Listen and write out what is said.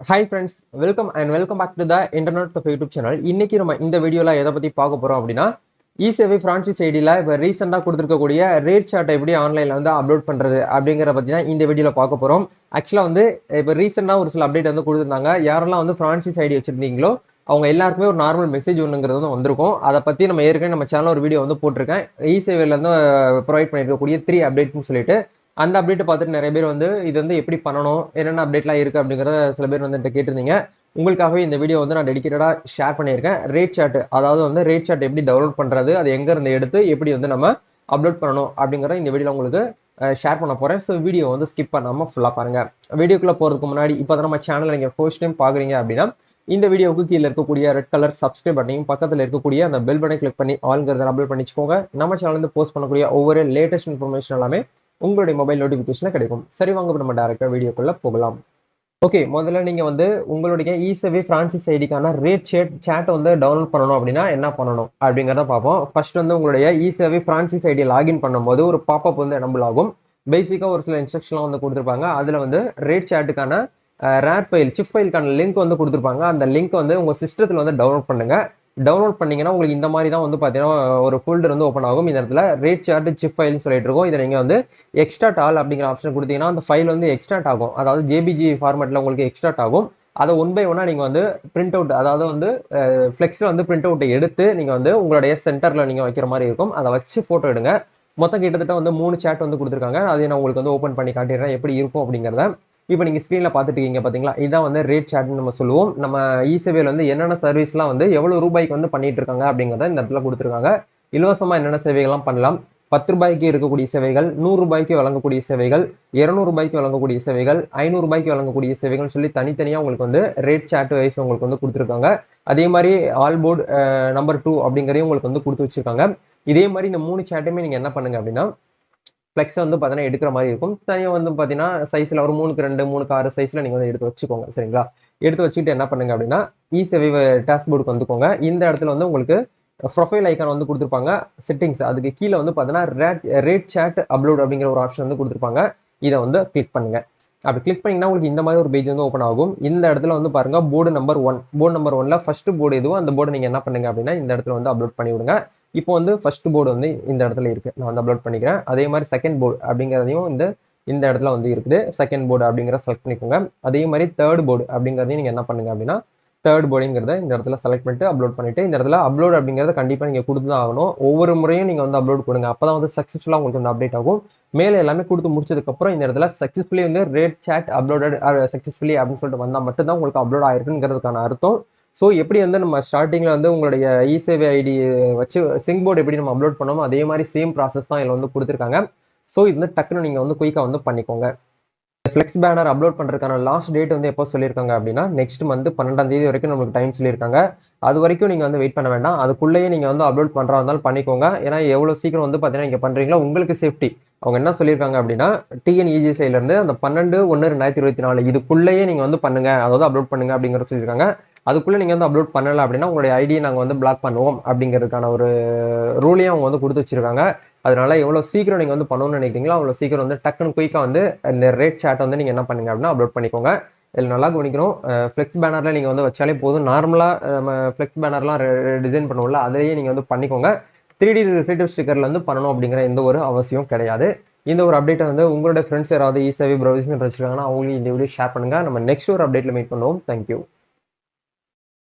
Hi friends welcome and welcome back to the internet of YouTube channel இன்னைக்கு நம்ம இந்த வீடியோல எதை பத்தி பார்க்க போறோம் அப்படின்னா இ சேவை பிரான்சிஸ் ஐடியில் இப்போ ரீசெண்டாக கொடுத்துருக்கக்கூடிய ரேட் சார்ட்டை எப்படி ஆன்லைனில் வந்து அப்லோட் பண்ணுறது அப்படிங்கிற பற்றி தான் இந்த வீடியோவில் பார்க்க போகிறோம் ஆக்சுவலாக வந்து இப்போ ரீசெண்டாக ஒரு சில அப்டேட் வந்து கொடுத்துருந்தாங்க. யாரெல்லாம் வந்து ஃப்ரான்சிஸ் ஐடி வச்சிருந்தீங்களோ அவங்க எல்லாருக்குமே ஒரு நார்மல் மெசேஜ் ஒன்றுங்கிறது வந்து வந்திருக்கும். அதை பற்றி நம்ம ஏற்கனவே நம்ம சேனல் ஒரு வீடியோ வந்து போட்டிருக்கேன். இ சேவையிலேருந்து ப்ரொவைட் பண்ணியிருக்கக்கூடிய த்ரீ அப்டேட்னு சொல்லிட்டு அந்த அப்டேட் பார்த்துட்டு நிறைய பேர் வந்து இது வந்து எப்படி பண்ணணும்? என்னென்ன அப்டேட்லாம் இருக்குது அப்படிங்கிறத சில பேர் வந்து கேட்டிருந்தீங்க. உங்களுக்காகவே இந்த வீடியோ வந்து நான் டெடிக்கேட்டடாக ஷேர் பண்ணியிருக்கேன். ரேட் சாட் அதாவது வந்து ரேட் சாட் எப்படி டவுன்லோட் பண்ணுறது அது எங்கேருந்து எடுத்து எப்படி வந்து நம்ம அப்லோட் பண்ணணும் அப்படிங்கிறத இந்த வீடியோவில் உங்களுக்கு ஷேர் பண்ண போகிறேன் ஸோ வீடியோ வந்து ஸ்கிப் பண்ணாமல் ஃபுல்லாக பாருங்கள் வீடியோக்குள்ளே போகிறதுக்கு முன்னாடி இப்போ தான் நம்ம சேனலில் நீங்கள் ஃபர்ஸ்ட் டைம் பார்க்குறீங்க அப்படின்னா இந்த வீடியோவுக்கு கீழே இருக்கக்கூடிய ரெட் கலர் சப்ஸ்கிரைப் பண்ணியும் பக்கத்தில் இருக்கக்கூடிய அந்த பெல் பட்டனை கிளிக் பண்ணி ஆளுங்கிறத அப்லோட் பண்ணிச்சுக்கோங்க. நம்ம சேனல் வந்து போஸ்ட் பண்ணக்கூடிய ஒவ்வொரு லேட்டஸ்ட் இன்ஃபர்மேஷன் எல்லாமே உங்களுடைய மொபைல் நோட்டிஃபிகேஷனில் கிடைக்கும். சரி வாங்க நம்ம டேரெக்டாக வீடியோக்குள்ளே போகலாம். ஓகே முதல்ல நீங்கள் வந்து உங்களுடைய இசவி ஃப்ரான்சிஸ் ஐடிக்கான ரேட் சேட் சேட்டை வந்து டவுன்லோட் பண்ணணும் அப்படின்னா என்ன பண்ணணும் அப்படிங்கிறத பார்ப்போம். ஃபர்ஸ்ட் வந்து உங்களுடைய இசவி ஃப்ரான்சிஸ் ஐடி லாகின் பண்ணும்போது ஒரு பாப்பப் வந்து எனபிள் ஆகும். பேசிக்காக ஒரு சில இன்ஸ்ட்ரக்ஷன்லாம் வந்து கொடுத்துருப்பாங்க. அதில் வந்து ரேட் சேட்டுக்கான ரேர் ஃபைல் சிப் ஃபைலுக்கான லிங்க் வந்து கொடுத்துருப்பாங்க. அந்த லிங்க் வந்து உங்கள் சிஸ்டத்தில் வந்து டவுன்லோட் பண்ணுங்க. டவுன்லோட் பண்ணீங்கன்னா உங்களுக்கு இந்த மாதிரி தான் வந்து பார்த்தீங்கன்னா ஒரு ஃபோல்டர் வந்து ஓப்பன் ஆகும். இந்த இடத்துல ரேட் சார்ட் சிப் ஃபைல்னு சொல்லிட்டு இருக்கோம். இதை நீங்கள் வந்து எக்ஸ்ட்ராட் ஆல் அப்படிங்கிற ஆப்ஷன் கொடுத்தீங்கன்னா அந்த ஃபைல் வந்து எக்ஸ்ட்ராட் ஆகும். அதாவது ஜேபிஜி ஃபார்மேட்டில் உங்களுக்கு எக்ஸ்ட்ராட் ஆகும். அதை ஒன் பை ஒன்னாக நீங்கள் வந்து பிரிண்ட் அவுட் அதாவது வந்து ஃப்ளெக்ஸில் வந்து பிரிண்ட் அவுட்டை எடுத்து நீங்கள் வந்து உங்களுடைய சென்டரில் நீங்கள் வைக்கிற மாதிரி இருக்கும். அதை வச்சு ஃபோட்டோ எடுங்க. மொத்தம் கிட்டத்தட்ட வந்து மூணு சேட் வந்து கொடுத்துருக்காங்க. அதை நான் உங்களுக்கு வந்து ஓப்பன் பண்ணி காட்டிடுறேன். எப்படி இருக்கும் அப்படிங்கிறத. இப்போ நீங்கள் ஸ்க்ரீனில் பார்த்துட்டு இருக்கீங்க பார்த்தீங்களா இதான் வந்து ரேட் சார்ட்னு நம்ம சொல்லுவோம். நம்ம இசேவையில் வந்து என்னென்ன சர்வீஸ்லாம் வந்து எவ்வளோ ரூபாய்க்கு வந்து பண்ணிட்டு இருக்காங்க அப்படிங்கிறத இந்த இடத்துல கொடுத்துருக்காங்க. இலவசமாக என்னென்ன சேவைகள்லாம் பண்ணலாம்? பத்து ரூபாய்க்கு இருக்கக்கூடிய சேவைகள் நூறு ரூபாய்க்கு வழங்கக்கூடிய சேவைகள் இருநூறு ரூபாய்க்கு வழங்கக்கூடிய சேவைகள் ஐநூறு ரூபாய்க்கு வழங்கக்கூடிய சேவைகள்னு சொல்லி தனித்தனியாக உங்களுக்கு வந்து ரேட் சாட் வைஸ் உங்களுக்கு வந்து கொடுத்துருக்காங்க. அதே மாதிரி ஆல் போர்டு நம்பர் டூ அப்படிங்கிறதையும் உங்களுக்கு வந்து கொடுத்து வச்சிருக்காங்க. இதே மாதிரி இந்த மூணு சேட்டையுமே நீங்கள் என்ன பண்ணுங்க அப்படின்னா ஃப்ளெக்ஸை வந்து பார்த்தீங்கன்னா எடுக்கிற மாதிரி இருக்கும். தனியாக வந்து பார்த்தீங்கன்னா சைஸில் ஒரு மூணுக்கு ரெண்டு மூணுக்கு ஆறு சைஸில் நீங்கள் வந்து எடுத்து வச்சுக்கோங்க சரிங்களா? எடுத்து வச்சுக்கிட்டு என்ன பண்ணுங்க அப்படின்னா இ சேவை டேஷ்போர்டுக்கு வந்துக்கோங்க. இந்த இடத்துல வந்து உங்களுக்கு ப்ரொஃபைல் ஐக்கான் வந்து கொடுத்துருப்பாங்க. செட்டிங்ஸ் அதுக்கு கீழே வந்து பார்த்தீங்கன்னா ரேட் ரேட் சேட் அப்லோட் அப்படிங்கிற ஒரு ஆப்ஷன் வந்து கொடுத்துருப்பாங்க. இதை வந்து கிளிக் பண்ணுங்க. அப்படி கிளிக் பண்ணிங்கன்னா உங்களுக்கு இந்த மாதிரி ஒரு பேஜ் வந்து ஓப்பன் ஆகும். இந்த இடத்துல வந்து பாருங்க board number one board number ஒன்ல ஃபர்ஸ்ட் போர்டு எதுவும் அந்த போர்டு நீங்கள் என்ன பண்ணுங்க அப்படின்னா இந்த இடத்துல வந்து அப்லோட் பண்ணி விடுங்க. இப்போ வந்து ஃபர்ஸ்ட் போர்டு வந்து இந்த இடத்துல இருக்கு. நான் வந்து அப்லோட் பண்ணிக்கிறேன். அதே மாதிரி செகண்ட் போர்டு அப்படிங்கிறதையும் இந்த இந்த இடத்துல வந்து இருக்குது. செகண்ட் போர்டு அப்படிங்கிற செலக்ட் பண்ணிக்கோங்க. அதே மாதிரி தேர்ட் போர்டு அப்படிங்கிறதையும் நீங்கள் என்ன பண்ணுங்க அப்படின்னா தேர்ட் போர்டுங்கிறத இந்த இடத்துல செலக்ட் பண்ணிட்டு அப்லோட் பண்ணிட்டு இந்த இடத்துல அப்லோட் அப்படிங்கிறத கண்டிப்பாக நீங்கள் கொடுத்து தான் ஆகணும். ஒவ்வொரு முறையும் நீங்கள் வந்து அப்லோட் கொடுங்க. அப்போ தான் வந்து சக்ஸஸ்ஃபுல்லாக உங்களுக்கு வந்து அப்டேட் ஆகும். மேலே எல்லாமே கொடுத்து முடிச்சதுக்கப்புறம் இந்த இடத்துல சக்ஸஸ்ஃபுல்லி வந்து ரேட் சேட் அப்லோடட் சக்ஸஸ்ஃபுல்லி அப்படின்னு சொல்லிட்டு வந்தால் மட்டும்தான் உங்களுக்கு அப்லோட் ஆயிருக்குங்கிறதுக்கான அர்த்தம். ஸோ எப்படி வந்து நம்ம ஸ்டார்டிங்கில் வந்து உங்களுடைய இசேவை ஐடி வச்சு சிங் போர்டு எப்படி நம்ம அப்லோட் பண்ணோமோ அதே மாதிரி சேம் ப்ராசஸ் தான் இதில் வந்து கொடுத்துருக்காங்க. ஸோ இது வந்து டக்குன்னு நீங்கள் வந்து குயிக்காக வந்து பண்ணிக்கோங்க. ஃப்ளெக்ஸ் பேனர் அப்லோட் பண்ணுறதுக்கான லாஸ்ட் டேட் வந்து எப்போ சொல்லியிருக்காங்க அப்படின்னா நெக்ஸ்ட் மந்த் பன்னெண்டாம் தேதி வரைக்கும் நம்மளுக்கு டைம் சொல்லியிருக்காங்க. அது வரைக்கும் நீங்கள் வந்து வெயிட் பண்ண வேண்டாம். அதுக்குள்ளேயே நீங்கள் வந்து அப்லோட் பண்ணுறா இருந்தாலும் பண்ணிக்கோங்க. ஏன்னா எவ்வளோ சீக்கிரம் வந்து பார்த்தீங்கன்னா நீங்கள் பண்ணுறீங்களோ உங்களுக்கு சேஃப்டி அவங்க என்ன சொல்லியிருக்காங்க அப்படின்னா டிஎன்இஜிசிலேருந்து அந்த பன்னெண்டு ஒன்று ரெண்டாயிரத்தி இருபத்தி நாலு இதுக்குள்ளேயே நீங்கள் வந்து பண்ணுங்க. அதாவது அப்லோட் பண்ணுங்க அப்படிங்கிறத சொல்லியிருக்காங்க. அதுக்குள்ளே நீங்கள் வந்து அப்லோட் பண்ணலை அப்படின்னா உங்களுடைய ஐடியை நாங்கள் வந்து பிளாக் பண்ணுவோம் அப்படிங்கிறதுக்கான ஒரு ரூலையும் அவங்க வந்து கொடுத்து வச்சிருக்காங்க. அதனால எவ்வளோ சீக்கிரம் நீங்கள் வந்து பண்ணணும்னு நினைக்கிறீங்களோ அவ்வளோ சீக்கிரம் வந்து டக்குன்னு குயிக்காக வந்து இந்த ரேட் சாட் வந்து நீங்கள் என்ன பண்ணுங்க அப்படின்னா அப்லோட் பண்ணிக்கோங்க. இதில் நல்லா கவனிக்கணும். ஃப்ளெக்ஸ் பேனரில் நீங்கள் வந்து வச்சாலே போதும். நார்மலாக நம்ம ஃப்ளெக்ஸ் பேனர்லாம் டிசைன் பண்ணுவோம்ல அதையே நீங்கள் வந்து பண்ணிக்கோங்க. த்ரீ டி ரிலேட்டிவ் ஸ்டிக்கரில் வந்து பண்ணணும் அப்படிங்கிற எந்த ஒரு அவசியம் கிடையாது. இந்த ஒரு அப்டேட்டை வந்து உங்களோட ஃப்ரெண்ட்ஸ் யாராவது ஈஸியாகவே ப்ரொவிஷன் வச்சுருக்காங்கன்னா அவங்களுக்கு இந்த வீடியோ ஷேர் பண்ணுங்கள் நம்ம நெக்ஸ்ட் ஒரு அப்டேட்டில் மீட் பண்ணுவோம். தேங்க்யூ